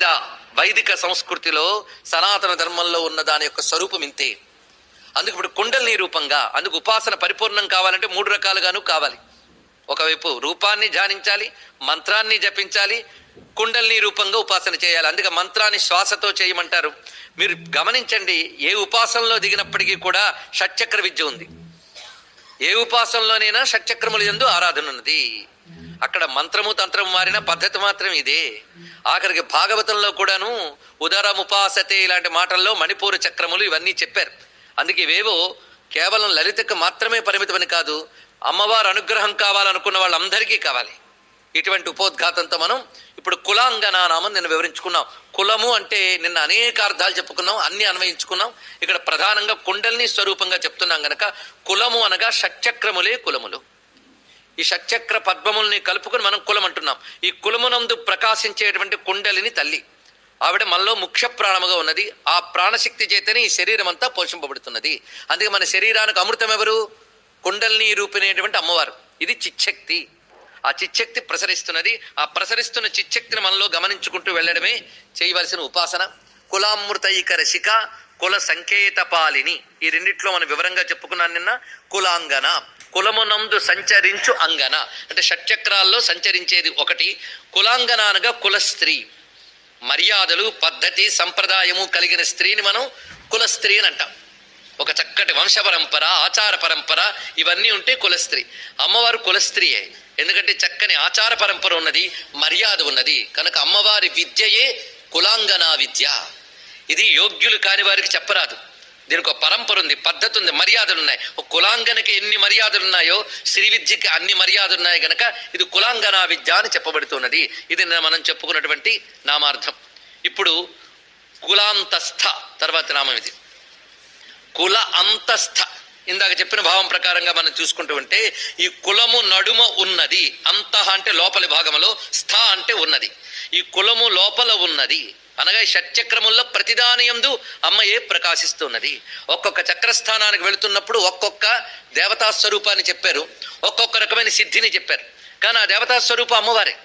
వైదిక సంస్కృతిలో సనాతన ధర్మంలో ఉన్న దాని యొక్క స్వరూపం ఇంతే. అందుకు ఇప్పుడు కుండలిని రూపంగా అందుకు ఉపాసన పరిపూర్ణం కావాలంటే మూడు రకాలుగాను కావాలి. ఒకవైపు రూపాన్ని ధ్యానించాలి మంత్రాన్ని జపించాలి కుండలిని రూపంగా ఉపాసన చేయాలి. అందుకే మంత్రాన్ని శ్వాసతో చేయమంటారు. మీరు గమనించండి ఏ ఉపాసనలో దిగినప్పటికీ కూడా షట్చక్ర విద్య ఉంది. ఏ ఉపాసనలోనైనా షట్చక్రముల ఎందు ఆరాధన ఉన్నది. అక్కడ మంత్రము తంత్రము మారిన పద్ధతి మాత్రం ఇదే. ఆఖరికి భాగవతంలో కూడాను ఉదరం ఇలాంటి మాటల్లో మణిపూర చక్రములు ఇవన్నీ చెప్పారు. అందుకే ఇవేవో కేవలం లలితకు మాత్రమే పరిమితమని కాదు అమ్మవారు అనుగ్రహం కావాలనుకున్న వాళ్ళందరికీ కావాలి. ఇటువంటి ఉపోద్ఘాతంతో మనం ఇప్పుడు కులాంగన నామం నిన్న వివరించుకున్నాం. కులము అంటే నిన్న అనేక అర్థాలు చెప్పుకున్నాం అన్ని అన్వయించుకున్నాం. ఇక్కడ ప్రధానంగా కుండల్ని స్వరూపంగా చెప్తున్నాం గనక కులము అనగా షట్చక్రములే కులములు. ఈ షట్చక్ర పద్మముల్ని కలుపుకొని మనం కులం అంటున్నాం ఈ కులమునందు ప్రకాశించేటువంటి కుండలిని తల్లి. ఆవిడ మనలో ముఖ్య ప్రాణముగా ఉన్నది. ఆ ప్రాణశక్తి చేతనే ఈ శరీరం అంతా పోషింపబడుతున్నది. అందుకే మన శరీరానికి అమృతం ఎవరు? కుండలిని రూపినేటువంటి అమ్మవారు. ఇది చిచ్చక్తి. ఆ చిచ్చక్తి ప్రసరిస్తున్నది. ఆ ప్రసరిస్తున్న చిచ్చక్తిని మనలో గమనించుకుంటూ వెళ్ళడమే చేయవలసిన ఉపాసన. కులామృతైక రసిక కుల సంకేత పాలిని ఈ రెండిట్లో మనం వివరంగా చెప్పుకున్నాను నిన్న. కులాంగన. కులమునందు సంచరించు అంగన. అంటే షట్చక్రాల్లో సంచరించేది ఒకటి. కులాంగన అనగా కుల స్త్రీ. మర్యాదలు పద్ధతి సంప్రదాయము కలిగిన స్త్రీని మనం కుల స్త్రీ అని అంటాం. ఒక చక్కటి వంశ పరంపర ఆచార పరంపర ఇవన్నీ ఉంటే కులస్త్రీ అమ్మవారు కులస్త్రీయే ఎందుకంటే చక్కని ఆచార పరంపర ఉన్నది మర్యాద ఉన్నది. కనుక అమ్మవారి విద్యయే కులాంగనా విద్య. ఇది యోగ్యులు కాని వారికి చెప్పరాదు. దీనికి ఒక పరంపర ఉంది పద్ధతి ఉంది మర్యాదలు ఉన్నాయి. ఒక కులాంగనకి ఎన్ని మర్యాదలు ఉన్నాయో శ్రీ విద్యకి అన్ని మర్యాదలు ఉన్నాయి గనక ఇది కులాంగనా విద్య అని చెప్పబడుతున్నది. ఇది మనం చెప్పుకున్నటువంటి నామార్థం. ఇప్పుడు కులాంతస్థ తర్వాత నామం ఇది. కుల అంతస్థ ఇందాక చెప్పిన భావం ప్రకారంగా మనం చూసుకుంటూ ఉంటే ఈ కులము నడుమ ఉన్నది. అంతః అంటే లోపలి భాగంలో స్థ అంటే ఉన్నది. ఈ కులము లోపల ఉన్నది. అనగా ఈ షట్చక్రముల్లో ప్రతిదానియందు అమ్మయే ప్రకాశిస్తున్నది. ఒక్కొక్క చక్రస్థానానికి వెళుతున్నప్పుడు ఒక్కొక్క దేవతా స్వరూపాన్ని చెప్పారు. ఒక్కొక్క రకమైన సిద్ధిని చెప్పారు. కానీ ఆ దేవతా స్వరూప అమ్మవారే.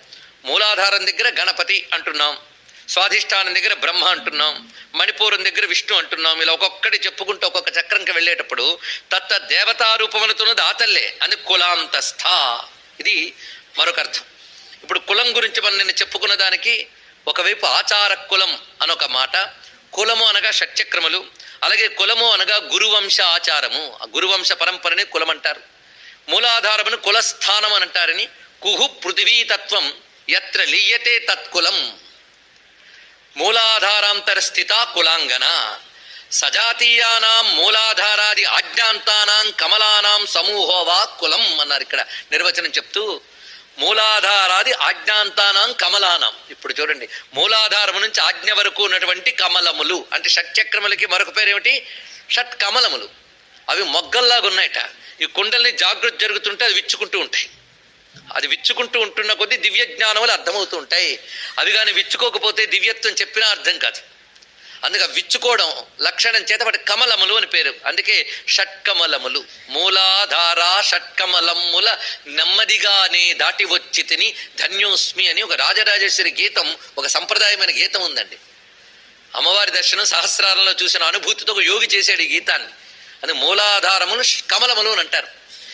మూలాధారం దగ్గర గణపతి అంటున్నాం. స్వాధిష్టానం దగ్గర బ్రహ్మ అంటున్నాం. మణిపూరం దగ్గర విష్ణు అంటున్నాం. ఇలా ఒక్కొక్కటి చెప్పుకుంటూ ఒక్కొక్క చక్రంకి వెళ్ళేటప్పుడు తత్త దేవతారూపమనుతున్నది ఆతల్లే అని కులాంతస్థ. ఇది మరొక అర్థం. ఇప్పుడు కులం గురించి మనం నిన్న చెప్పుకున్న దానికి ఒకవైపు ఆచార కులం అనొక మాట కులము అనగా షట్చక్రములు అలాగే కులము అనగా గురువంశ ఆచారము. గురువంశ పరంపరని కులం అంటారు. మూలాధారమును కులస్థానం అని అంటారని కుహు పృథివీతత్వం ఎత్ర లీయతే తత్కులం. మూలాధారాంతర స్థిత కులాంగన సజాతీయానాం మూలాధారాది ఆజ్ఞాంతానాం కమలానాం సమూహోవా కులం అన్నారు ఇక్కడ నిర్వచనం చెప్తూ మూలాధారాది ఆజ్ఞాంతానాం కమలానాం. ఇప్పుడు చూడండి మూలాధారం నుంచి ఆజ్ఞ వరకు ఉన్నటువంటి కమలములు. అంటే షట్చక్రములకి మరొక పేరు ఏమిటి షట్ కమలములు అవి మొగ్గల్లాగా ఉన్నాయట. ఈ కుండల్ని జాగ్రత్త జరుగుతుంటే అది విచ్చుకుంటూ ఉంటాయి. అది విచ్చుకుంటూ ఉంటున్న కొద్దీ దివ్య జ్ఞానములు అర్థమవుతూ ఉంటాయి. అవి కానీ విచ్చుకోకపోతే దివ్యత్వం చెప్పినా అర్థం కాదు. అందుకే విచ్చుకోవడం లక్షణం చేతపటి కమలములు అని పేరు. అందుకే షట్కమలములు. మూలాధార షట్కమలముల నెమ్మదిగానే దాటి వచ్చి తిని ధన్యోస్మి అని ఒక రాజరాజేశ్వరి గీతం ఒక సంప్రదాయమైన గీతం ఉందండి. అమ్మవారి దర్శనం సహస్రాలలో చూసిన అనుభూతితో ఒక యోగి చేశాడు ఈ గీతాన్ని. అది మూలాధారములు కమలములు అని అంటారు.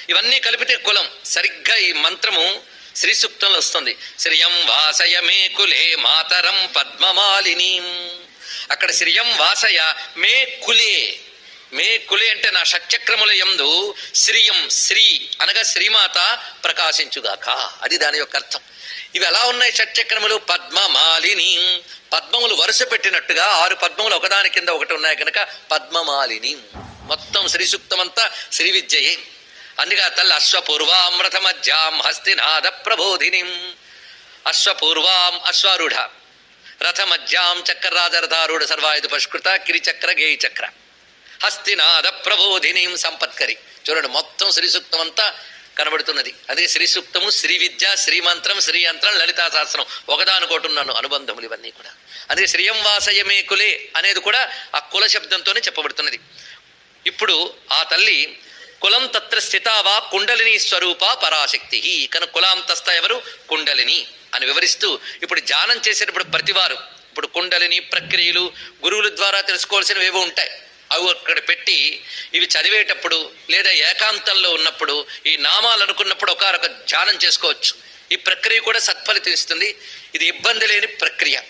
ఇవన్నీ కలిపితే కులం. సరిగ్గా ఈ మంత్రము శ్రీ సూక్తంలో వస్తుంది. శ్రియం వాసయమే కులే మాతరం పద్మమాలిని. అక్కడ శ్రియం వాసయ మే కులే. మే కులే అంటే నా షట్చక్రముల యందు శ్రియం శ్రీ అనగా శ్రీమాత ప్రకాశించుగాక. అది దాని యొక్క అర్థం. ఇవి ఎలా ఉన్నాయి షట్చక్రములు? పద్మమాలిని. పద్మములు వరుస పెట్టినట్టుగా ఆరు పద్మములు ఒకదాని కింద ఒకటి ఉన్నాయి కనుక పద్మమాలిని. మొత్తం శ్రీ సూక్తమంతా శ్రీ విద్యయే. అందుకే తల్లి అశ్వపూర్వాం రథమధ్యాం హస్తినాథ ప్రబోధినిం. అశ్వపూర్వాం అశ్వారూఢ. రథమధ్యాం చక్రరాజరథారూఢ సర్వాయుధ పుష్కృత కిరిచక్ర గేయిచక్ర చక్ర హస్తినాథ సంపత్కరి చూడండి మొత్తం శ్రీ సూక్తం అంతా కనబడుతున్నది. అదే శ్రీ సూక్తము శ్రీ విద్య శ్రీ మంత్రం శ్రీ యంత్రం లలితా శాస్త్రం ఒకదానుకోటున్నాను అనుబంధములు ఇవన్నీ కూడా. అదే శ్రీయం వాసయమే కులే అనేది కూడా ఆ కుల శబ్దంతోనే చెప్పబడుతున్నది. ఇప్పుడు ఆ తల్లి కులం తత్ర స్థితావా కుండలిని స్వరూప పరాశక్తి కనుక కులాంతస్థ ఎవరు? కుండలిని. అని వివరిస్తూ ఇప్పుడు ధ్యానం చేసేటప్పుడు ప్రతివారు ఇప్పుడు కుండలిని ప్రక్రియలు గురువుల ద్వారా తెలుసుకోవాల్సినవి ఏవో ఉంటాయి. అవి అక్కడ పెట్టి ఇవి చదివేటప్పుడు లేదా ఏకాంతంలో ఉన్నప్పుడు ఈ నామాలు అనుకున్నప్పుడు ఒకరొక ధ్యానం చేసుకోవచ్చు. ఈ ప్రక్రియ కూడా సత్ఫలితం ఇస్తుంది. ఇది ఇబ్బంది లేని ప్రక్రియ.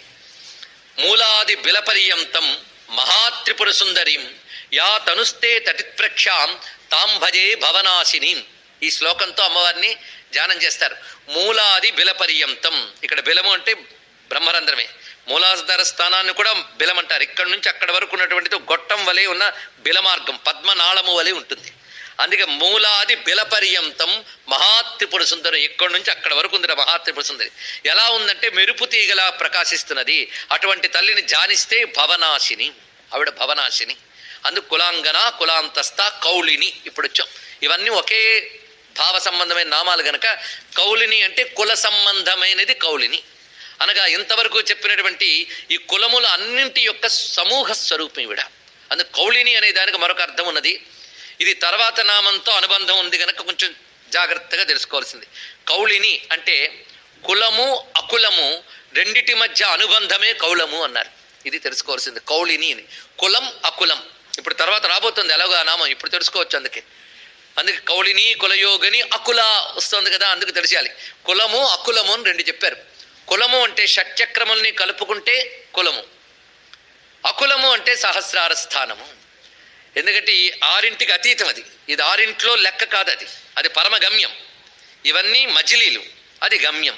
మూలాది బిలపర్యంతం మహాత్రిపుర సుందరీం యా తనుస్తే తటిత్ప్రక్షాం తాం భజే భవనాశిని. ఈ శ్లోకంతో అమ్మవారిని ధ్యానం చేస్తారు. మూలాది బిలపర్యంతం. ఇక్కడ బిలము అంటే బ్రహ్మరంధ్రమే. మూలాధార స్థానాన్ని కూడా బిలం అంటారు ఇక్కడ నుంచి అక్కడ వరకు ఉన్నటువంటిది గొట్టం వలె ఉన్న బిలమార్గం పద్మనాళము వలె ఉంటుంది. అందుకే మూలాది బిలపర్యంతం మహాత్రిపుర సుందరం. ఇక్కడ నుంచి అక్కడ వరకు ఉంది మహాత్రిపుర సుందరి. ఎలా ఉందంటే మెరుపు తీగలా ప్రకాశిస్తున్నది. అటువంటి తల్లిని జానిస్తే భవనాశిని. ఆవిడ భవనాశిని. అందుకు కులాంగన కులాంతస్థ కౌళిని ఇప్పుడు వచ్చాం ఇవన్నీ ఒకే భావ సంబంధమైన నామాలు గనక కౌలిని అంటే కుల సంబంధమైనది కౌలిని. అనగా ఇంతవరకు చెప్పినటువంటి ఈ కులముల అన్నింటి యొక్క సమూహ స్వరూపం ఇవిడ అందు కౌళిని అనే దానికి మరొక అర్థం ఉన్నది. ఇది తర్వాత నామంతో అనుబంధం ఉంది కనుక కొంచెం జాగ్రత్తగా తెలుసుకోవాల్సింది. కౌళిని అంటే కులము అకులము రెండిటి మధ్య అనుబంధమే కౌలము అన్నారు. ఇది తెలుసుకోవాల్సింది. కౌళిని అని. కులం అకులం. ఇప్పుడు తర్వాత రాబోతుంది. ఎలాగో ఆ నామం. ఇప్పుడు తెలుసుకోవచ్చు అందుకే. అందుకే కౌళిని కులయోగని అకుల వస్తుంది కదా అందుకు తెలిసాలి కులము అకులము అని రెండు చెప్పారు. కులము అంటే షట్చక్రముల్ని కలుపుకుంటే కులము. అకులము అంటే సహస్రార స్థానము. ఎందుకంటే ఈ ఆరింటికి అతీతం అది. ఇది ఆరింట్లో లెక్క కాదు అది. అది పరమ గమ్యం ఇవన్నీ మజిలీలు. అది గమ్యం.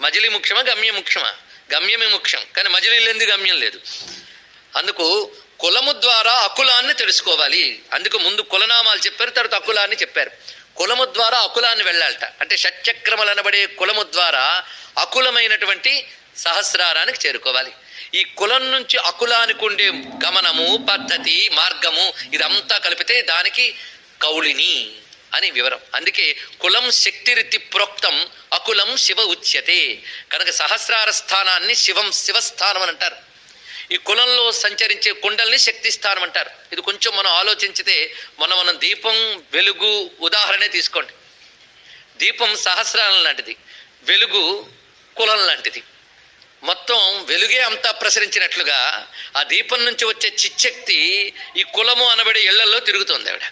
మజిలీ ముఖ్యమా గమ్యం ముఖ్యమా? గమ్యమే ముఖ్యం. కానీ మజిలీలు ఎందుకు గమ్యం లేదు? అందుకు కులము ద్వారా అకులాన్ని తెలుసుకోవాలి. అందుకు ముందు కులనామాలు చెప్పారు తర్వాత అకులాన్ని చెప్పారు. కులము ద్వారా అకులాన్ని వెళ్ళాలట. అంటే షట్చక్రములు అనబడే కులము ద్వారా అకులమైనటువంటి సహస్రారానికి చేరుకోవాలి. ఈ కులం నుంచి అకులానికి ఉండే గమనము పద్ధతి మార్గము ఇదంతా కలిపితే దానికి కౌళిని అని వివరం. అందుకే కులం శక్తిరితి ప్రోక్తం అకులం శివ ఉచ్యతే. కనుక సహస్రార స్థానాన్ని శివం శివస్థానం అని అంటారు. ఈ కులంలో సంచరించే కుండల్ని శక్తి స్థానం అంటారు. ఇది కొంచెం మనం ఆలోచించితే మనం మనం దీపం వెలుగు ఉదాహరణే తీసుకోండి. దీపం సహస్రాలం లాంటిది వెలుగు కులం లాంటిది. మొత్తం వెలుగే అంతా ప్రసరించినట్లుగా ఆ దీపం నుంచి వచ్చే చిచ్చక్తి ఈ కులము అనబడే ఇళ్ళలో తిరుగుతుంది ఆవిడ.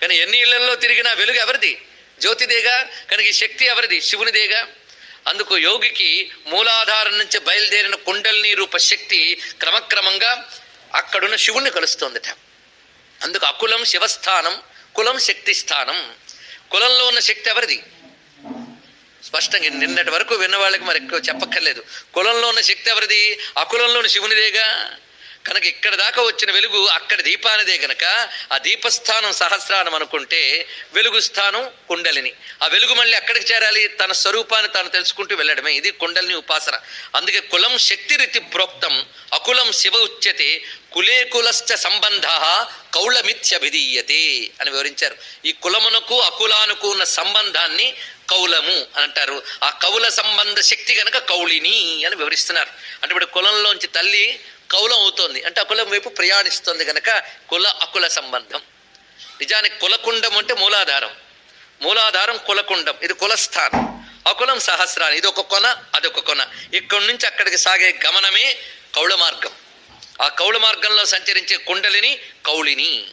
కానీ ఎన్ని ఇళ్ళలో తిరిగినా వెలుగు ఎవరిది? జ్యోతిదేగా? కనుక ఈ శక్తి ఎవరిది? శివునిదేగా? అందుకు యోగికి మూలాధారం నుంచి బయలుదేరిన కుండలిని రూప శక్తి క్రమక్రమంగా అక్కడున్న శివుణ్ణి కలుస్తోందట. అందుకు అకులం శివస్థానం కులం శక్తి స్థానం కులంలో ఉన్న శక్తి ఎవరిది? స్పష్టంగా నిన్నటి వరకు విన్న వాళ్ళకి మరి ఎక్కువ చెప్పక్కర్లేదు. కులంలో ఉన్న శక్తి ఎవరిది? అకులంలో ఉన్న శివునిదేగా కనుక ఇక్కడ దాకా వచ్చిన వెలుగు అక్కడ దీపానిదే గనక ఆ దీపస్థానం సహస్రానం అనుకుంటే వెలుగు స్థానం కుండలిని. ఆ వెలుగు మళ్ళీ ఎక్కడికి చేరాలి తన స్వరూపాన్ని తాను తెలుసుకుంటూ వెళ్ళడమే. ఇది కుండలిని ఉపాసన. అందుకే కులం శక్తి రీతి ప్రోక్తం అకులం శివ ఉచ్యతే కులే కులశ్చ సంబంధ కౌళమిత్యభిధీయతే అని వివరించారు. ఈ కులమునకు అకులానుకు ఉన్న సంబంధాన్ని కౌలము అని అంటారు. ఆ కౌల సంబంధ శక్తి గనక కౌళిని అని వివరిస్తున్నారు. అంటే ఇప్పుడు కులంలోంచి తల్లి కౌలం అవుతోంది. అంటే అకులం వైపు ప్రయాణిస్తుంది కనుక కుల అకుల సంబంధం. నిజానికి కులకుండం అంటే మూలాధారం. మూలాధారం కులకుండం. ఇది కులస్థానం. అకులం సహస్రాన్ని ఇది ఒక కొన అదొక కొన. ఇక్కడి నుంచి అక్కడికి సాగే గమనమే కౌళ మార్గం. ఆ కౌళ మార్గంలో సంచరించే కుండలిని కౌళిని.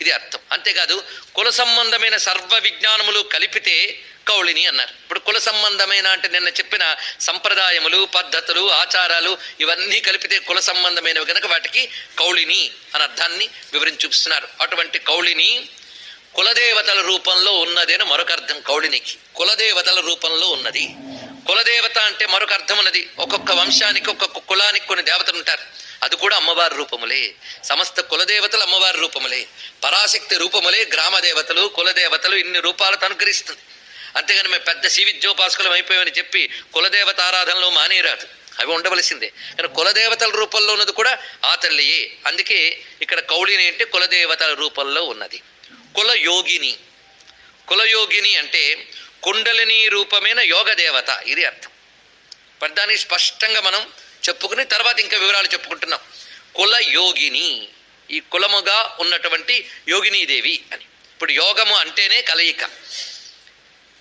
ఇది అర్థం. అంతేకాదు కుల సంబంధమైన సర్వ విజ్ఞానములు కలిపితే కౌళిని అన్నారు. ఇప్పుడు కుల సంబంధమైన అంటే నిన్న చెప్పిన సంప్రదాయములు పద్ధతులు ఆచారాలు ఇవన్నీ కలిపితే కుల సంబంధమైనవి కనుక వాటికి కౌళిని అని అర్థాన్ని వివరించి చూపిస్తున్నారు. అటువంటి కౌళిని కులదేవతల రూపంలో ఉన్నది అని మరొక అర్థం కౌళినికి. కులదేవతల రూపంలో ఉన్నది. కులదేవత అంటే మరొక అర్థం ఉన్నది. ఒక్కొక్క వంశానికి ఒక్కొక్క కులానికి కొన్ని దేవతలు ఉంటారు. అది కూడా అమ్మవారి రూపములే. సమస్త కులదేవతలు అమ్మవారి రూపములే. పరాశక్తి రూపములే గ్రామ దేవతలు కులదేవతలు ఇన్ని రూపాలతో అనుగ్రహిస్తుంది. అంతేగాని మేము పెద్ద శివిద్యోపాసకులం అయిపోయామని చెప్పి కులదేవత ఆరాధనలో మానేరాదు అవి ఉండవలసిందే. కానీ కులదేవతల రూపంలో ఉన్నది కూడా ఆ తల్లియే. అందుకే ఇక్కడ కౌళిని అంటే కులదేవతల రూపంలో ఉన్నది. కులయోగిని. కులయోగిని అంటే కుండలిని రూపమైన యోగ దేవత ఇది అర్థం. మరి స్పష్టంగా మనం చెప్పుకుని తర్వాత ఇంకా వివరాలు చెప్పుకుంటున్నాం. కులయోగిని. ఈ కులముగా ఉన్నటువంటి యోగినీదేవి అని. ఇప్పుడు యోగము అంటేనే కలయిక.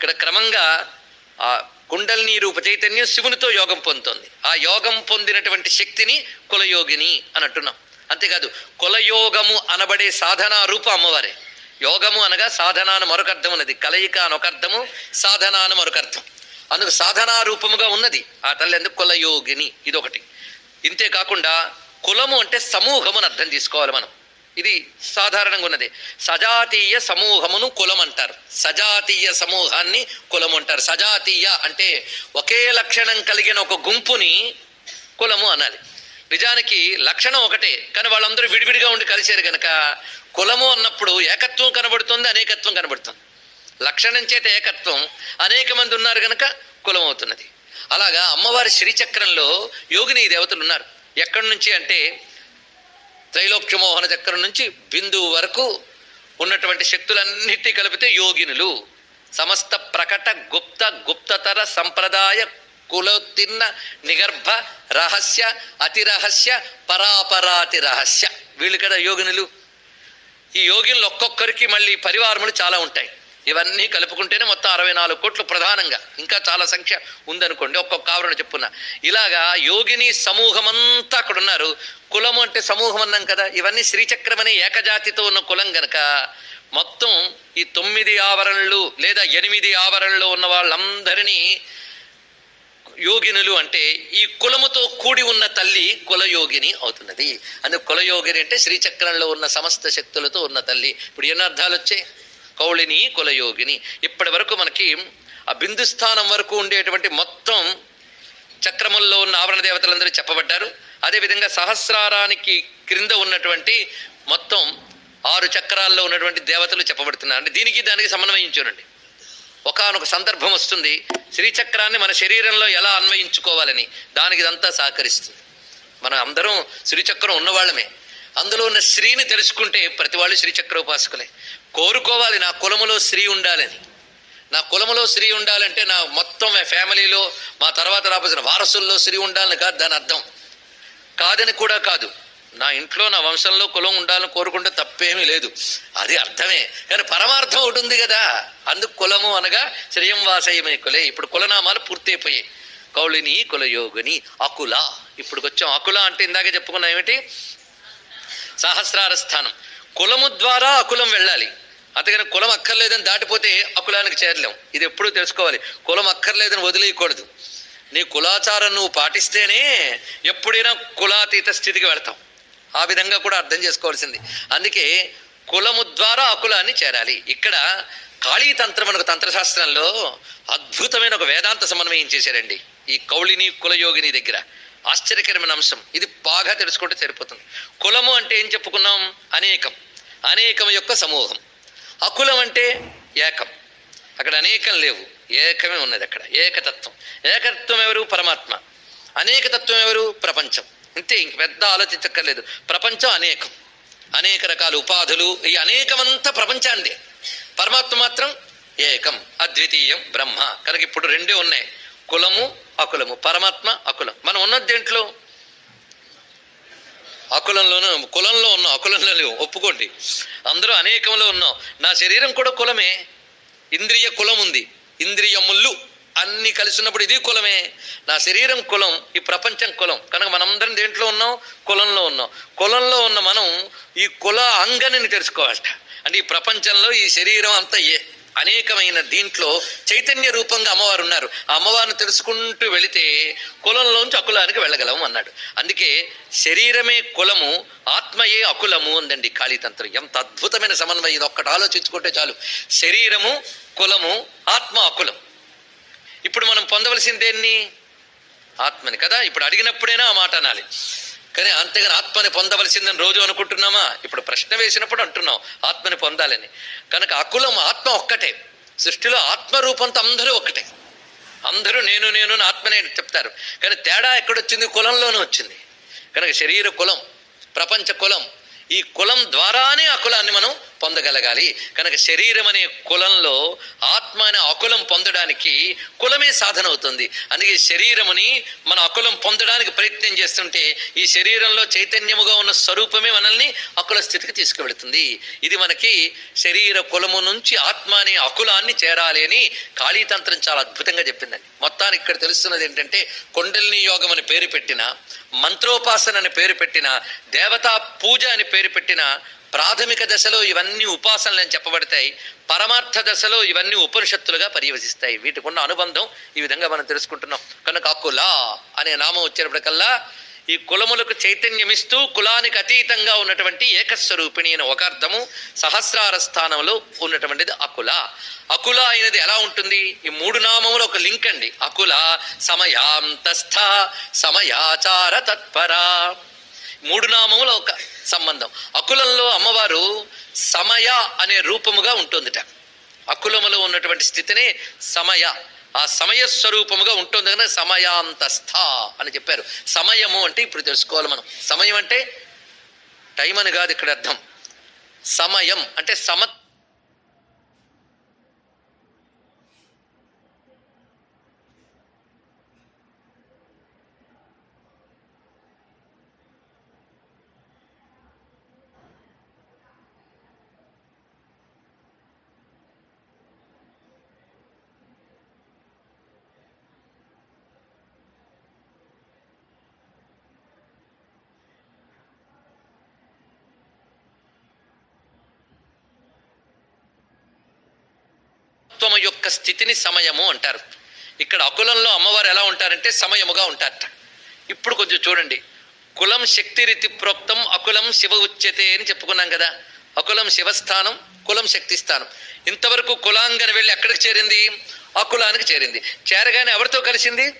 ఇక్కడ క్రమంగా ఆ కుండలిని రూప చైతన్యం శివునితో యోగం పొందుతుంది. ఆ యోగం పొందినటువంటి శక్తిని కులయోగిని అని అంటున్నాం అంతేకాదు కులయోగము అనబడే సాధనా రూప అమ్మవారే. యోగము అనగా సాధన అని మరొక అర్థం ఉన్నది. కలయిక అని ఒక అర్థము సాధన అని మరొక అర్థం. అందుకు సాధనా రూపముగా ఉన్నది. ఆ తల్లి అందుకు కులయోగిని. ఇదొకటి. ఇంతే కాకుండా కులము అంటే సమూహం అని అర్థం తీసుకోవాలి మనం. ఇది సాధారణంగా ఉన్నది. సజాతీయ సమూహమును కులం అంటారు సజాతీయ సమూహాన్ని కులం అంటారు సజాతీయ అంటే ఒకే లక్షణం కలిగిన ఒక గుంపుని కులము అనాలి. నిజానికి లక్షణం ఒకటే కానీ వాళ్ళందరూ విడివిడిగా ఉండి కలిశారు కనుక కులము అన్నప్పుడు ఏకత్వం కనబడుతుంది అనేకత్వం కనబడుతుంది. లక్షణం చేత ఏకత్వం అనేక మంది ఉన్నారు కనుక కులం అవుతున్నది. అలాగా అమ్మవారి శ్రీచక్రంలో యోగిని దేవతలు ఉన్నారు. ఎక్కడి నుంచి అంటే త్రైలోక్యమోహన చక్రం నుంచి బిందువు వరకు ఉన్నటువంటి శక్తులన్నిటి కలిపితే యోగినులు. సమస్త ప్రకట గుప్త గుప్తతర సంప్రదాయ కులోత్తిన్న నిగర్భ రహస్య అతిరహస్య పరాపరాతి రహస్య. వీళ్ళు కదా యోగినులు. ఈ యోగినులు ఒక్కొక్కరికి మళ్ళీ పరివారములు చాలా ఉంటాయి. ఇవన్నీ కలుపుకుంటేనే మొత్తం అరవై నాలుగు కోట్లు ప్రధానంగా. ఇంకా చాలా సంఖ్య ఉందనుకోండి. ఒక్కొక్క ఆవరణ చెప్పున. ఇలాగా యోగిని సమూహమంతా అక్కడ ఉన్నారు కులం అంటే సమూహం అన్నాం కదా. ఇవన్నీ శ్రీచక్రం అనే ఏకజాతితో ఉన్న కులం గనక మొత్తం ఈ తొమ్మిది ఆవరణలు లేదా ఎనిమిది ఆవరణలో ఉన్న వాళ్ళందరినీ యోగినులు అంటే ఈ కులముతో కూడి ఉన్న తల్లి కులయోగిని అవుతున్నది. అందుకు కులయోగిని అంటే శ్రీచక్రంలో ఉన్న సమస్త శక్తులతో ఉన్న తల్లి. ఇప్పుడు ఎన్ని అర్థాలు వచ్చాయి? కౌళిని కులయోగిని. ఇప్పటి వరకు మనకి ఆ బిందు స్థానం వరకు ఉండేటువంటి మొత్తం చక్రముల్లో ఉన్న ఆవరణ దేవతలందరూ చెప్పబడ్డారు. అదేవిధంగా సహస్రారానికి క్రింద ఉన్నటువంటి మొత్తం ఆరు చక్రాల్లో ఉన్నటువంటి దేవతలు చెప్పబడుతున్నారు అంటే దీనికి దానికి సమన్వయం చూడండి. ఒకానొక సందర్భం వస్తుంది. శ్రీచక్రాన్ని మన శరీరంలో ఎలా అన్వయించుకోవాలని దానికి ఇదంతా సహకరిస్తుంది. మనం అందరం శ్రీచక్రం ఉన్నవాళ్ళమే. అందులో ఉన్న స్త్రీని తెలుసుకుంటే ప్రతి వాళ్ళు శ్రీచక్ర ఉపాసకులే కోరుకోవాలి నా కులములో స్త్రీ ఉండాలని. నా కులములో స్త్రీ ఉండాలంటే నా మొత్తం ఫ్యామిలీలో మా తర్వాత రాబోతున్న వారసుల్లో స్త్రీ ఉండాలని కాదు దాని అర్థం. కాదని కూడా కాదు. నా ఇంట్లో నా వంశంలో కులం ఉండాలని కోరుకుంటే తప్పేమీ లేదు. అది అర్థమే. కానీ పరమార్థం ఒకటి ఉంది కదా. అందుకు కులము అనగా శ్రేయం వాసయమే కులే. ఇప్పుడు కులనామాలు పూర్తయిపోయాయి. కౌళిని కులయోగిని అకుల. ఇప్పుడు వచ్చాం. అకుల అంటే ఇందాక చెప్పుకున్నా ఏమిటి? సహస్రార స్థానం. కులము ద్వారా అకులం వెళ్ళాలి. అంతేగాని కులం అక్కర్లేదని దాటిపోతే అకులానికి చేరలేం. ఇది ఎప్పుడూ తెలుసుకోవాలి. కులం అక్కర్లేదని వదిలేయకూడదు. నీ కులాచారం నువ్వు పాటిస్తేనే ఎప్పుడైనా కులాతీత స్థితికి వెళతాం. ఆ విధంగా కూడా అర్థం చేసుకోవాల్సింది. అందుకే కులము ద్వారా అకులాన్ని చేరాలి. ఇక్కడ కాళీతంత్రం మనకు తంత్రశాస్త్రంలో అద్భుతమైన ఒక వేదాంత సమన్వయం చేశారండి. ఈ కౌళిని కులయోగిని దగ్గర. ఆశ్చర్యకరమైన అంశం. ఇది బాగా తెలుసుకుంటే సరిపోతుంది. కులము అంటే ఏం చెప్పుకున్నాం? అనేకం. అనేకం యొక్క సమూహం. అకులం అంటే ఏకం. అక్కడ అనేకం లేవు. ఏకమే ఉన్నది అక్కడ. ఏకతత్వం. ఏకతత్వం ఎవరు? పరమాత్మ. అనేకతత్వం ఎవరు? ప్రపంచం. అంతే ఇంక పెద్ద ఆలోచించక్కర్లేదు. ప్రపంచం అనేకం. అనేక రకాల ఉపాధులు. ఈ అనేకమంతా ప్రపంచాందే పరమాత్మ మాత్రం ఏకం. అద్వితీయం బ్రహ్మ. కనుక ఇప్పుడు రెండే ఉన్నాయి. కులము అకులము. పరమాత్మ అకులం. మనం ఉన్నది దేంట్లో? అకులంలోనూ కులంలో ఉన్నాం అకులంలో లేవు. ఒప్పుకోండి. అందరూ అనేకంలో ఉన్నాం. నా శరీరం కూడా కులమే. ఇంద్రియ కులం ఉంది. ఇంద్రియములు అన్ని కలిసి ఉన్నప్పుడు ఇది కులమే. నా శరీరం కులం ఈ ప్రపంచం కులం. కనుక మనందరం దేంట్లో ఉన్నాం? కులంలో ఉన్నాం. కులంలో ఉన్న మనం ఈ కుల అంగనిని తెలుసుకోవాలట. అంటే ఈ ప్రపంచంలో ఈ శరీరం అంతా ఏ అనేకమైన దీంట్లో చైతన్య రూపంగా అమ్మవారు ఉన్నారు. ఆ అమ్మవారిని తెలుసుకుంటూ వెళితే కులంలోంచి అకులానికి వెళ్ళగలము అన్నాడు. అందుకే శరీరమే కులము ఆత్మయే అకులము ఉందండి కాళీతంత్రం. ఎంత అద్భుతమైన సమన్వయం ఇది. ఒక్కటి ఆలోచించుకుంటే చాలు. శరీరము కులము ఆత్మ అకులం. ఇప్పుడు మనం పొందవలసిందేన్ని ఆత్మని కదా? ఇప్పుడు అడిగినప్పుడైనా ఆ మాట అనాలి. కానీ అంతేగాని ఆత్మని పొందవలసిందని రోజు అనుకుంటున్నామా? ఇప్పుడు ప్రశ్న వేసినప్పుడు అంటున్నాం ఆత్మని పొందాలని. కనుక అకులం ఆత్మ ఒక్కటే సృష్టిలో ఆత్మరూపంతో అందరూ ఒక్కటే. అందరూ నేను నేను ఆత్మనే చెప్తారు. కానీ తేడా ఎక్కడొచ్చింది? కులంలోనే వచ్చింది. కనుక శరీర కులం ప్రపంచ కులం ఈ కులం ద్వారానే ఆ కులాన్ని మనం పొందగలగాలి. కనుక శరీరం అనే కులంలో ఆత్మ అనే అకులం పొందడానికి కులమే సాధన అవుతుంది అందుకే శరీరముని మన అకులం పొందడానికి ప్రయత్నం చేస్తుంటే ఈ శరీరంలో చైతన్యముగా ఉన్న స్వరూపమే మనల్ని అకుల స్థితికి తీసుకువెళుతుంది. ఇది మనకి శరీర కులము నుంచి ఆత్మ అనే అకులాన్ని చేరాలి అని కాళీతంత్రం చాలా అద్భుతంగా చెప్పిందండి. మొత్తానికి ఇక్కడ తెలుస్తున్నది ఏంటంటే కొండల్ని యోగం అని పేరు పెట్టిన మంత్రోపాసన అని పేరు పెట్టిన దేవతా పూజ అని పేరు పెట్టిన ప్రాథమిక దశలో ఇవన్నీ ఉపాసనలు అని చెప్పబడతాయి. పరమార్థ దశలో ఇవన్నీ ఉపనిషత్తులుగా పర్యవసిస్తాయి. వీటికి ఉన్న అనుబంధం ఈ విధంగా మనం తెలుసుకుంటున్నాం. కనుక అకుల అనే నామం వచ్చినప్పటికల్లా ఈ కులములకు చైతన్యమిస్తూ కులానికి అతీతంగా ఉన్నటువంటి ఏకస్వరూపిణి అయిన ఒక అర్థము సహస్రార స్థానంలో ఉన్నటువంటిది అకుల. అకుల అయినది ఎలా ఉంటుంది? ఈ మూడు నామములు ఒక లింక్ అండి. అకుల సమయాంతస్థ సమయాచార తత్పరా మూడు నామముల ఒక సంబంధం. అకులంలో అమ్మవారు సమయ అనే రూపముగా ఉంటుందిట. అకులములో ఉన్నటువంటి స్థితిని సమయ ఆ సమయ స్వరూపముగా ఉంటుంది కనుక సమయాంతస్థ అని చెప్పారు. సమయము అంటే ఇప్పుడు తెలుసుకోవాలి మనం. సమయం అంటే టైం అని కాదు ఇక్కడ అర్థం. సమయం అంటే సమ తత్వము యొక్క స్థితిని సమయము అంటారు. ఇక్కడ అకులంలో అమ్మవారు ఎలా ఉంటారంటే సమయముగా ఉంటారట. ఇప్పుడు కొంచెం చూడండి. కులం శక్తి రీతి ప్రోక్తం అకులం శివ ఉచ్యతే అని చెప్పుకున్నాం కదా. అకులం శివస్థానం కులం శక్తి స్థానం. ఇంతవరకు కులాంగన వెళ్ళి ఎక్కడికి చేరింది? అకులానికి చేరింది. చేరగానే ఎవరితో కలిసింది?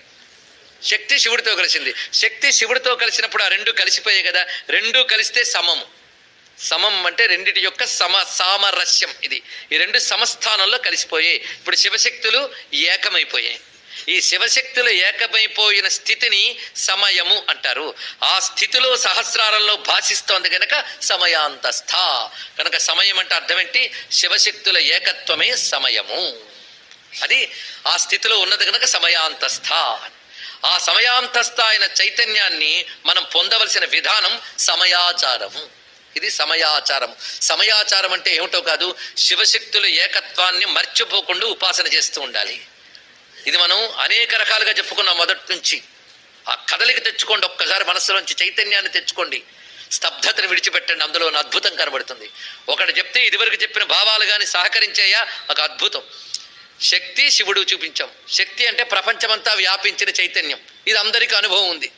శక్తి శివుడితో కలిసింది. శక్తి శివుడితో కలిసినప్పుడు ఆ రెండు కలిసిపోయాయి కదా. రెండు కలిస్తే సమము. సమం అంటే రెండిటి యొక్క సమ సామరస్యం ఇది. ఈ రెండు సమస్థానంలో కలిసిపోయాయి. ఇప్పుడు శివశక్తులు ఏకమైపోయాయి. ఈ శివశక్తులు ఏకమైపోయిన స్థితిని సమయము అంటారు. ఆ స్థితిలో సహస్రారంలో భాషిస్తోంది కనుక సమయాంతస్థ. కనుక సమయం అంటే అర్థం ఏంటి? శివశక్తుల ఏకత్వమే సమయము. అది ఆ స్థితిలో ఉన్నది కనుక సమయాంతస్థ. ఆ సమయాంతస్థ అయిన చైతన్యాన్ని మనం పొందవలసిన విధానం సమయాచారము. ఇది సమయాచారం. సమయాచారం అంటే ఏమిటో కాదు శివశక్తుల ఏకత్వాన్ని మర్చిపోకుండా ఉపాసన చేస్తూ ఉండాలి. ఇది మనం అనేక రకాలుగా చెప్పుకున్నాం మొదటి నుంచి. ఆ కదలిక తెచ్చుకోండి ఒక్కసారి మనస్సులోంచి చైతన్యాన్ని తెచ్చుకోండి. స్తబ్దతను విడిచిపెట్టండి అందులో ఉన్న అద్భుతం కనబడుతుంది. ఒకటి చెప్తే ఇదివరకు చెప్పిన భావాలు కానీ సహకరించాయా? ఒక అద్భుతం. శక్తి శివుడు చూపించాం. శక్తి అంటే ప్రపంచమంతా వ్యాపించిన చైతన్యం. ఇది అందరికీ అనుభవం ఉంది.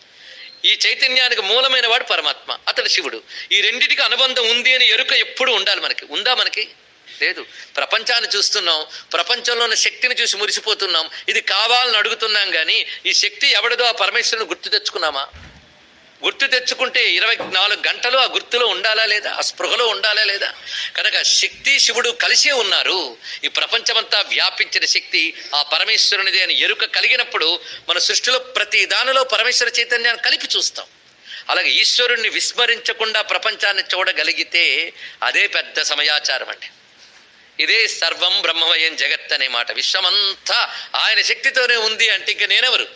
ఈ చైతన్యానికి మూలమైన వాడు పరమాత్మ అతడు శివుడు. ఈ రెండిటికి అనుబంధం ఉంది అని ఎరుక ఎప్పుడు ఉండాలి మనకి. ఉందా మనకి? లేదు. ప్రపంచాన్ని చూస్తున్నాం ప్రపంచంలో ఉన్న శక్తిని చూసి మురిసిపోతున్నాం. ఇది కావాలని అడుగుతున్నాం కానీ ఈ శక్తి ఎవడిదో ఆ పరమేశ్వరుని గుర్తు తెచ్చుకున్నామా? గుర్తు తెచ్చుకుంటే ఇరవై నాలుగు గంటలు ఆ గుర్తులో ఉండాలా లేదా? ఆ స్పృహలో ఉండాలా లేదా? కనుక శక్తి శివుడు కలిసే ఉన్నారు. ఈ ప్రపంచమంతా వ్యాపించిన శక్తి ఆ పరమేశ్వరునిది అని ఎరుక కలిగినప్పుడు మన సృష్టిలో ప్రతి దానిలో పరమేశ్వర చైతన్యాన్ని కలిపి చూస్తాం. అలాగే ఈశ్వరుణ్ణి విస్మరించకుండా ప్రపంచాన్ని చూడగలిగితే అదే పెద్ద సమయాచారం అండి. ఇదే సర్వం బ్రహ్మమయం జగత్ అనే మాట. విశ్వమంతా ఆయన శక్తితోనే ఉంది అంటే ఇంక నేనెవరు?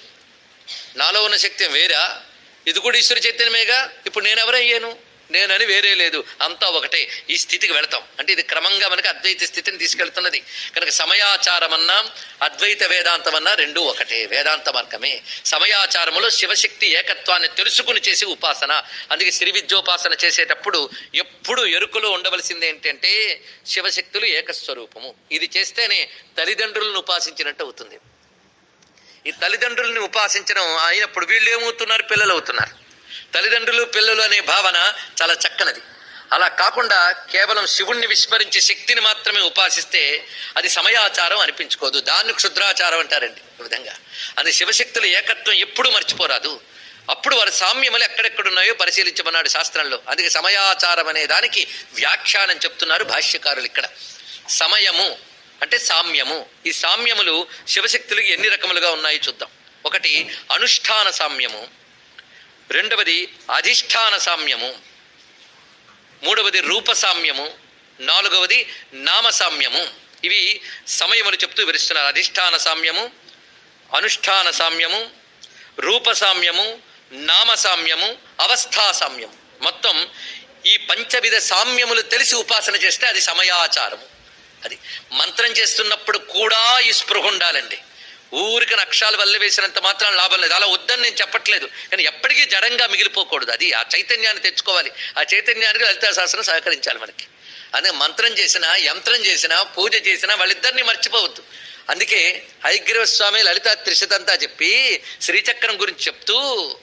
నాలో ఉన్న శక్తి వేరా? ఇది కూడా ఈశ్వర చైతన్యమేగా? ఇప్పుడు నేను ఎవరయ్యాను నేనని వేరే లేదు. అంతా ఒకటే. ఈ స్థితికి వెళతాం. అంటే ఇది క్రమంగా మనకి అద్వైత స్థితిని తీసుకెళ్తున్నది. కనుక సమయాచారం అన్నా అద్వైత వేదాంతం అన్నా రెండూ ఒకటే. వేదాంత మార్గమే. సమయాచారములో శివశక్తి ఏకత్వాన్ని తెలుసుకుని చేసే ఉపాసన. అందుకే శ్రీ విద్యోపాసన చేసేటప్పుడు ఎప్పుడు ఎరుకలో ఉండవలసింది ఏంటంటే శివశక్తులు ఏకస్వరూపము. ఇది చేస్తేనే తల్లిదండ్రులను ఉపాసించినట్టు అవుతుంది. ఈ తల్లిదండ్రుల్ని ఉపాసించడం అయినప్పుడు వీళ్ళు ఏమవుతున్నారు? పిల్లలు అవుతున్నారు తల్లిదండ్రులు పిల్లలు అనే భావన చాలా చక్కనది. అలా కాకుండా కేవలం శివుణ్ణి విస్మరించి శక్తిని మాత్రమే ఉపాసిస్తే అది సమయాచారం అనిపించుకోదు. దాన్ని క్షుద్రాచారం అంటారండి ఈ విధంగా. అది శివశక్తుల ఏకత్వం ఎప్పుడూ మర్చిపోరాదు. అప్పుడు వారి సామ్యములు ఎక్కడెక్కడున్నాయో పరిశీలించమన్నాడు శాస్త్రంలో. అందుకే సమయాచారం అనే దానికి వ్యాఖ్యానం చెప్తున్నారు భాష్యకారులు ఇక్కడ. సమయము. అంటే సామ్యము. ఈ సామ్యములు శివశక్తులు ఎన్ని రకములుగా ఉన్నాయి చూద్దాం. ఒకటి అనుష్ఠాన సామ్యము. రెండవది అధిష్టాన సామ్యము. మూడవది రూప సామ్యము. నాలుగవది నామసామ్యము ఇవి సమయములు చెప్తూ వివరిస్తున్నారు. అధిష్టాన సామ్యము అనుష్ఠాన సామ్యము రూపసామ్యము నామసామ్యము అవస్థా సామ్యము. మొత్తం ఈ పంచవిధ సామ్యములు తెలిసి ఉపాసన చేస్తే అది సమయాచారము. అది మంత్రం చేస్తున్నప్పుడు కూడా ఈ స్పృహ ఉండాలండి. ఊరికి నక్షాలు వల్ల వేసినంత మాత్రం లాభం లేదు. అలా వద్దని నేను చెప్పట్లేదు. కానీ ఎప్పటికీ జడంగా మిగిలిపోకూడదు. అది ఆ చైతన్యాన్ని తెచ్చుకోవాలి. ఆ చైతన్యానికి లలితా శాస్త్రం సహకరించాలి మనకి. అదే మంత్రం చేసినా యంత్రం చేసినా పూజ చేసినా వాళ్ళిద్దరిని మర్చిపోవద్దు. అందుకే హైగ్రీవ స్వామి లలిత త్రిశతంతా చెప్పి శ్రీచక్రం గురించి చెప్తూ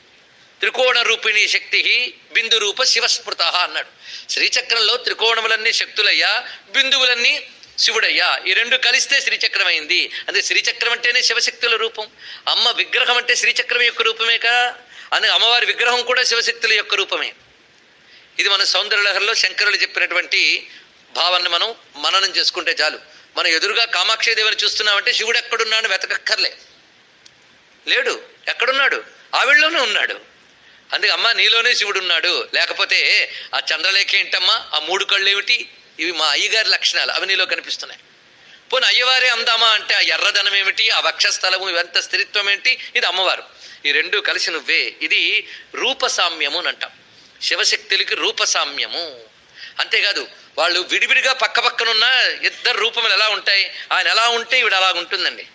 త్రికోణ రూపిణి శక్తి బిందు రూప శివస్మృత అన్నాడు. శ్రీచక్రంలో త్రికోణములన్నీ శక్తులయ్యా బిందువులన్నీ శివుడయ్యా ఈ రెండు కలిస్తే శ్రీచక్రం అయింది అంటే శ్రీచక్రం అంటేనే శివశక్తుల రూపం. అమ్మ విగ్రహం అంటే శ్రీచక్రం యొక్క రూపమే కదా. అని అమ్మవారి విగ్రహం కూడా శివశక్తుల యొక్క రూపమే. ఇది మన సౌందర్యలహరిలో శంకరులు చెప్పినటువంటి భావాన్ని మనం మననం చేసుకుంటే చాలు. మనం ఎదురుగా కామాక్షిదేవిని చూస్తున్నామంటే శివుడు ఎక్కడున్నాడు వెతకక్కర్లే. లేడు ఎక్కడున్నాడు? ఆవిడలోనే ఉన్నాడు. అందుకే అమ్మ నీలోనే శివుడు ఉన్నాడు. లేకపోతే ఆ చంద్రలేఖ ఏంటమ్మా? ఆ మూడు కళ్ళు ఏమిటి ఇవి మా అయ్యగారి లక్షణాలు అవి నీలో కనిపిస్తున్నాయి. పోనీ అయ్యవారే అందామా అంటే ఆ ఎర్రదనం ఏమిటి ఆ వక్షస్థలము ఇవంత స్థిరిత్వం ఏంటి? ఇది అమ్మవారు. ఈ రెండు కలిసి నువ్వే. ఇది రూపసామ్యము అని అంటాం. శివశక్తులకి రూపసామ్యము. అంతేకాదు వాళ్ళు విడివిడిగా పక్క పక్కనున్న ఇద్దరు రూపములు ఎలా ఉంటాయి? ఆయన ఎలా ఉంటే ఈవిడ అలా ఉంటుందండి.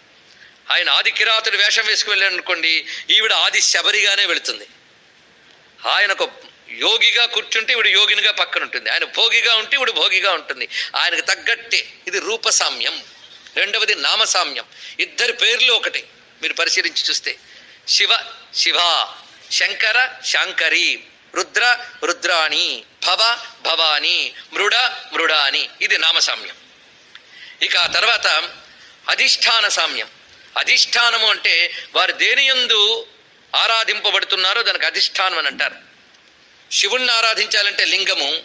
ఆయన ఆది కిరాతుడు వేషం వేసుకు వెళ్ళాడు అనుకోండి ఈవిడ ఆది శబరిగానే వెళుతుంది. ఆయనకు యోగిగా కూర్చుంటే ఇవిడు యోగినిగా పక్కన ఉంటుంది. ఆయన భోగిగా ఉంటే ఇవిడు భోగిగా ఉంటుంది. ఆయనకు తగ్గట్టే ఇది రూపసామ్యం. రెండవది నామసామ్యం. ఇద్దరి పేర్లు ఒకటే. మీరు పరిశీలించి చూస్తే శివ శివ శంకర శాంకరి రుద్ర రుద్రాణి భవ భవాని మృడ మృడాని. ఇది నామసామ్యం. ఇక ఆ తర్వాత అధిష్టాన సామ్యం. అధిష్టానము అంటే వారు దేని యందు ఆరాధింపబడుతున్నారో దానికి అధిష్టానం అని అంటారు. శివుణ్ణి ఆరాధించాలంటే లింగము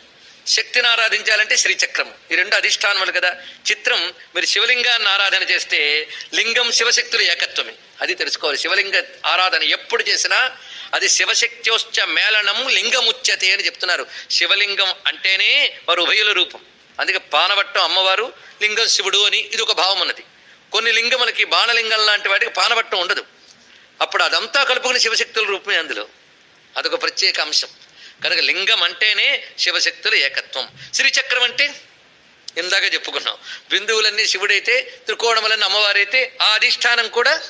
శక్తిని ఆరాధించాలంటే శ్రీచక్రము. ఈ రెండు అధిష్టానములు కదా. చిత్రం మీరు శివలింగాన్ని ఆరాధన చేస్తే లింగం శివశక్తుల ఏకత్వమే. అది తెలుసుకోవాలి. శివలింగ ఆరాధన ఎప్పుడు చేసినా అది శివశక్త్యోశ్చ మేళనము లింగముచ్యతే అని చెప్తున్నారు. శివలింగం అంటేనే వారు ఉభయుల రూపం. అందుకే పానవట్టం అమ్మవారు లింగం శివుడు అని ఇది ఒక భావం ఉన్నది. కొన్ని లింగములకి బాణలింగం లాంటి వాటికి పానవట్టం ఉండదు. అప్పుడు అదంతా కలుపుకుని శివశక్తుల రూపమే అందులో. అదొక ప్రత్యేక అంశం. కనుక లింగం అంటేనే శివశక్తుల ఏకత్వం. శ్రీచక్రం అంటే ఇందాక చెప్పుకున్నాం. బిందువులన్నీ శివుడైతే త్రికోణములన్నీ అమ్మవారైతే ఆ అధిష్టానం కూడా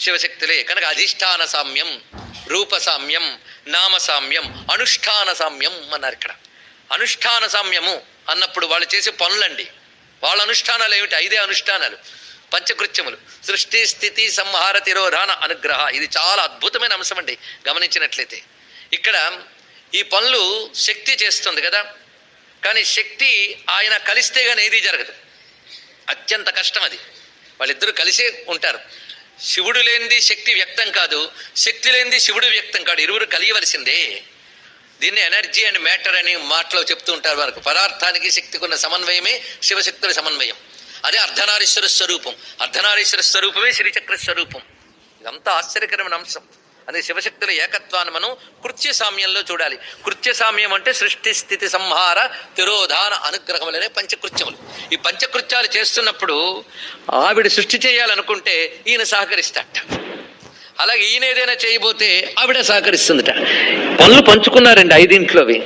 శివశక్తులే. కనుక అధిష్టాన సామ్యం రూప సామ్యం నామ సామ్యం అనుష్ఠాన సామ్యం అన్నారు ఇక్కడ. అనుష్ఠాన సామ్యము అన్నప్పుడు వాళ్ళు చేసే పనులండి. వాళ్ళ అనుష్ఠానాలు ఏమిటి? ఐదే అనుష్ఠానాలు. పంచకృత్యములు. సృష్టి స్థితి సంహార తిరోధాన అనుగ్రహ. ఇది చాలా అద్భుతమైన అంశం అండి గమనించినట్లయితే. ఇక్కడ ఈ పనులు శక్తి చేస్తుంది కదా. కానీ శక్తి ఆయన కలిస్తే కానీ ఏది జరగదు. అత్యంత కష్టం అది. వాళ్ళిద్దరూ కలిసే ఉంటారు. శివుడు లేనిది శక్తి వ్యక్తం కాదు. శక్తి లేనిది శివుడు వ్యక్తం కాదు ఇరువురు కలియవలసిందే. దీన్ని ఎనర్జీ అండ్ మ్యాటర్ అని మాటలో చెప్తూ ఉంటారు మనకు. పదార్థానికి శక్తికి ఉన్న సమన్వయమే శివశక్తుల సమన్వయం. అదే అర్ధనారీశ్వర స్వరూపం. అర్ధనారీశ్వర స్వరూపమే శ్రీచక్ర స్వరూపం. ఇదంతా ఆశ్చర్యకరమైన అంశం. అదే శివశక్తుల ఏకత్వాన్ని మనం కృత్య సామ్యంలో చూడాలి. కృత్య సామ్యం అంటే సృష్టి స్థితి సంహార తిరోధాన అనుగ్రహములనే పంచకృత్యములు. ఈ పంచకృత్యాలు చేస్తున్నప్పుడు ఆవిడ సృష్టి చేయాలనుకుంటే ఈయన సహకరిస్తాట అలాగే ఈయన ఏదైనా చేయబోతే ఆవిడ సహకరిస్తుందట. పనులు పంచుకున్నారండి ఐదింట్లోవి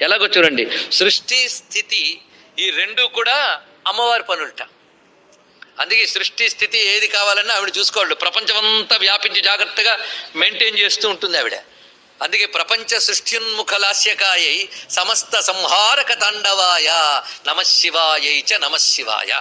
ఎలాగో చూడండి. సృష్టి స్థితి ఈ రెండు కూడా అమ్మవారి పనులట. అందుకే సృష్టి స్థితి ఏది కావాలన్నా ఆవిడ చూసుకోవాలి. ప్రపంచమంతా వ్యాపించి జాగ్రత్తగా మెయింటైన్ చేస్తూ ఉంటుంది ఆవిడ. అందుకే ప్రపంచ సృష్ట్యున్ముఖ లాస్యకాయై సమస్త సంహారక తాండవాయ నమశివాయై చ నమశివాయ.